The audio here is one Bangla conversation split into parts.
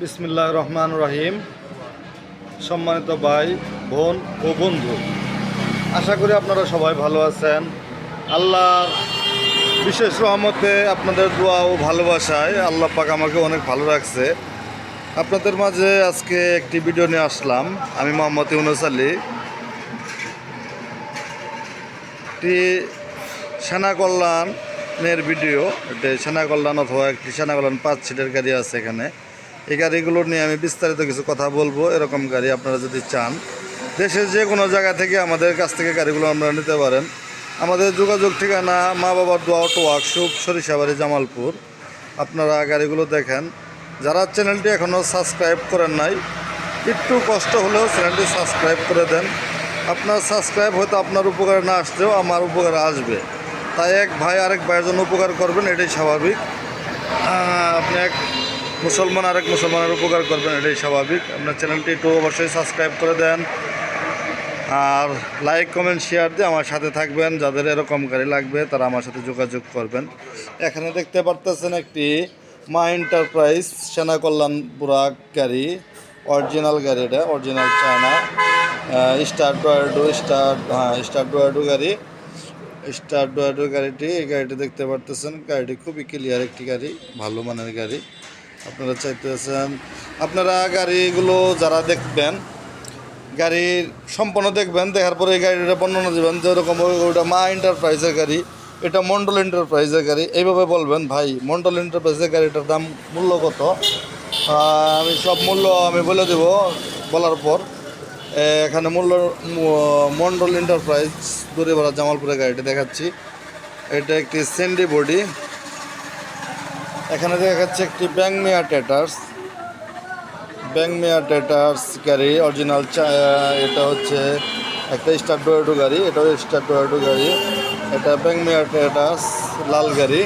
বিসমিল্লাহ রহমান রহিম। সম্মানিত ভাই, বোন ও বন্ধু, আশা করি আপনারা সবাই ভালো আছেন। আল্লাহর বিশেষ রহমতে আপনাদের দোয়া ও ভালোবাসায় আল্লাহ পাক আমাকে অনেক ভালো রাখছে। আপনাদের মাঝে আজকে একটি ভিডিও নিয়ে আসলাম। আমি মোহাম্মদ ইউনুস আলী। একটি সেনা কল্যাণের ভিডিও, এটা সেনা কল্যাণ অথবা একটি সেনা কল্যাণ পাঁচ সিটের গাড়ি আছে এখানে। এই গাড়িগুলো নিয়ে আমি বিস্তারিত কিছু কথা বলব। এরকম গাড়ি আপনারা যদি চান, দেশের যে কোনো জায়গা থেকে আমাদের কাছ থেকে গাড়িগুলো আপনারা নিতে পারেন। আমাদের যোগাযোগ ঠিকানা মা বাবার দোয়া অটো ওয়ার্কশপ সরিষাবাড়ি, জামালপুর। আপনারা গাড়িগুলো দেখেন। যারা চ্যানেলটি এখনও সাবস্ক্রাইব করেন নাই, একটু কষ্ট হলেও চ্যানেলটি সাবস্ক্রাইব করে দেন। আপনার সাবস্ক্রাইব হয়তো আপনার উপকারে না আসলেও আমার উপকারে আসবে। তাই এক ভাই আরেক ভাইয়ের জন্য উপকার করবেন, এটাই স্বাভাবিক। আপনি এক মুসলমান আরেক মুসলমানের উপকার করবেন, এটাই স্বাভাবিক। আপনার চ্যানেলটি একটু অবশ্যই সাবস্ক্রাইব করে দেন আর লাইক, কমেন্ট, শেয়ার দিয়ে আমার সাথে থাকবেন। যাদের এরকম গাড়ি লাগবে, তারা আমার সাথে যোগাযোগ করবেন। এখানে দেখতে পারতেছেন একটি মা এন্টারপ্রাইজ সেনা কল্যাণ বুরাক গাড়ি, অরিজিনাল গাড়ি এটা, অরিজিনাল চায়না স্টার ডোয়ারডো, স্টার হ্যাঁ স্টার ডোয়ারডো গাড়ি। স্টার ডোয়ারডো গাড়িটি, এই গাড়িটি দেখতে পারতেছেন। গাড়িটি খুবই ক্লিয়ার একটি গাড়ি, ভালো মানের গাড়ি। আপনারা চাইতেছেন, আপনারা গাড়িগুলো যারা দেখবেন, গাড়ির সম্পূর্ণ দেখবেন, দেখার পরে এই গাড়িটা বর্ণনা দেবেন যেরকম ওইটা মা এন্টারপ্রাইজের গাড়ি, এটা মন্ডল এন্টারপ্রাইজের গাড়ি। এইভাবে বলবেন, ভাই মন্ডল এন্টারপ্রাইজের গাড়িটার দাম মূল্য কত? আমি সব মূল্য আমি বলে দেব বলার পর। এখানে মূল্য মন্ডল এন্টারপ্রাইজ দূরে ভরা জামালপুরের গাড়িটা দেখাচ্ছি। এটা একটি সেন্ডি বডি এখানে দেখাচ্ছে একটি ব্যাংমিয়া টেটার্স ব্যাংমিয়া টেটার্স গাড়ি অরিজিনাল এটা হচ্ছে একটা স্টার ডোয়াডো গাড়ি, এটাও স্টার ডোয়াডো গাড়ি। এটা ব্যাংমিয়া টেটার্স লাল গাড়ি।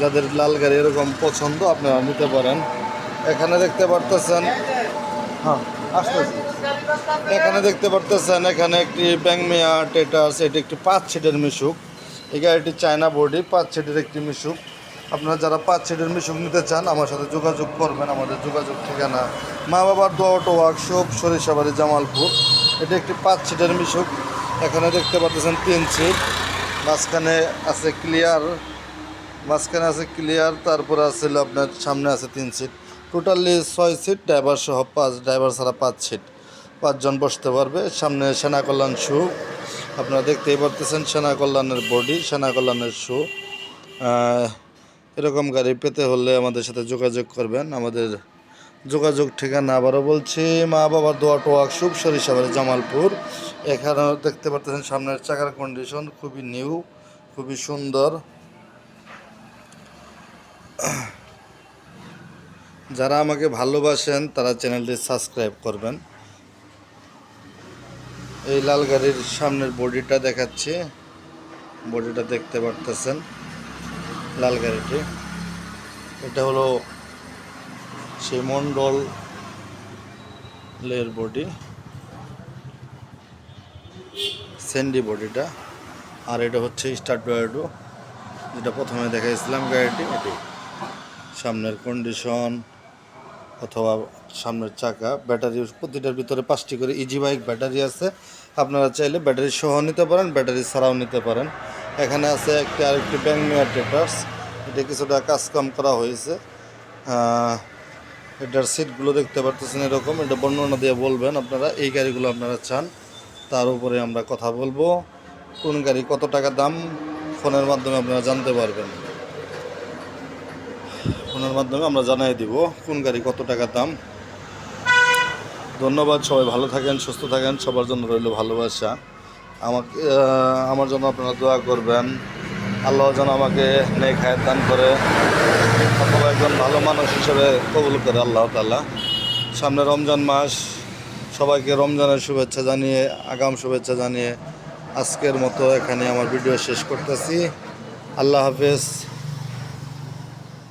যাদের লাল গাড়ি এরকম পছন্দ, আপনারা নিতে পারেন। এখানে দেখতে পারতেছেন এখানে দেখতে পারতেছেন, এখানে একটি ব্যাংমিয়া টেটার্স এটি একটি পাঁচ সিটের মিশুক। এই গাড়িটি চায়না বডি, পাঁচ সিটের একটি মিশুক। আপনারা যারা পাঁচ সিটের মিশুক নিতে চান, আমার সাথে যোগাযোগ করবেন, আমাদের যোগাযোগ ঠিকানা মা বাবার দোয়া অটো ওয়ার্কশপ, সরিষাবাড়ি, জামালপুর। এটি একটি পাঁচ সিটের মিশুক। এখানে দেখতে পাচ্ছেন তিন সিট মাঝখানে আছে ক্লিয়ার, মাঝখানে আছে ক্লিয়ার, তারপরে আছে আপনার সামনে আছে তিন সিট টোটালি ছয় সিট ড্রাইভার সহ পাঁচ ড্রাইভার ছাড়া পাঁচ সিট পাঁচজন বসতে পারবে। সামনে সেনা কল্যাণ শু। আপনারা দেখতেই পারতেছেন সেনা কল্যাণের বডি সেনা কল্যাণের শু। এরকম গাড়ি পেতে হলে আমাদের সাথে যোগাযোগ করবেন। আমাদের যোগাযোগ ঠিকানা আবারও বলছি, মা বাবার দোয়া টোয়াক শুভ সরিষাবাড়ি জামালপুর। এখানেও দেখতে পারতেছেন সামনের চাকার কন্ডিশন খুবই নিউ খুবই সুন্দর। যারা আমাকে ভালোবাসেন, তারা চ্যানেলটি সাবস্ক্রাইব করবেন। এই লাল গাড়ির সামনের বডিটা দেখাচ্ছি। বডিটা দেখতে পারতেছেন, লাল গাড়িটি। এটা হলো সেই মন্ডল লের বডি, স্যান্ডি বডিটা। আর এটা হচ্ছে স্টার যেটা প্রথমে দেখাইছিলাম গাড়িটি। এটি সামনের কন্ডিশন অথবা সামনের চাকা, ব্যাটারি প্রতিটার ভিতরে পাঁচটি করে ইজি বাইক ব্যাটারি আছে। আপনারা চাইলে ব্যাটারি সহ নিতে পারেন, ব্যাটারি ছাড়াও নিতে পারেন। এখানে আছে একটি আরেকটি ব্যাংমিয়ার টেটার্স এটা কিছুটা কাজ কাম করা হয়েছে। এটার সিটগুলো দেখতে পারতেছেন এরকম। এটা বর্ণনা দিয়ে বলবেন আপনারা, এই গাড়িগুলো আপনারা চান। তার উপরে আমরা কথা বলব। কোন গাড়ি কত টাকা দাম, ফোনের মাধ্যমে আপনারা জানতে পারবেন। ফোনের মাধ্যমে আমরা জানাই দিব কোন গাড়ি কত টাকা দাম। ধন্যবাদ, সবাই ভালো থাকেন, সুস্থ থাকেন, সবার জন্য রইল ভালোবাসা। আমাকে আমার জন্য আপনারা দোয়া করবেন। আল্লাহ যেন আমাকে নেক হায়াত দান করে। অথবা একজন ভালো মানুষ হিসেবে কবুল করে আল্লাহ তাল্লাহ সামনে রমজান মাস, সবাইকে রমজানের শুভেচ্ছা জানিয়ে, আগাম শুভেচ্ছা জানিয়ে আজকের মতো এখানে আমার ভিডিও শেষ করতেছি। আল্লাহ হাফেজ।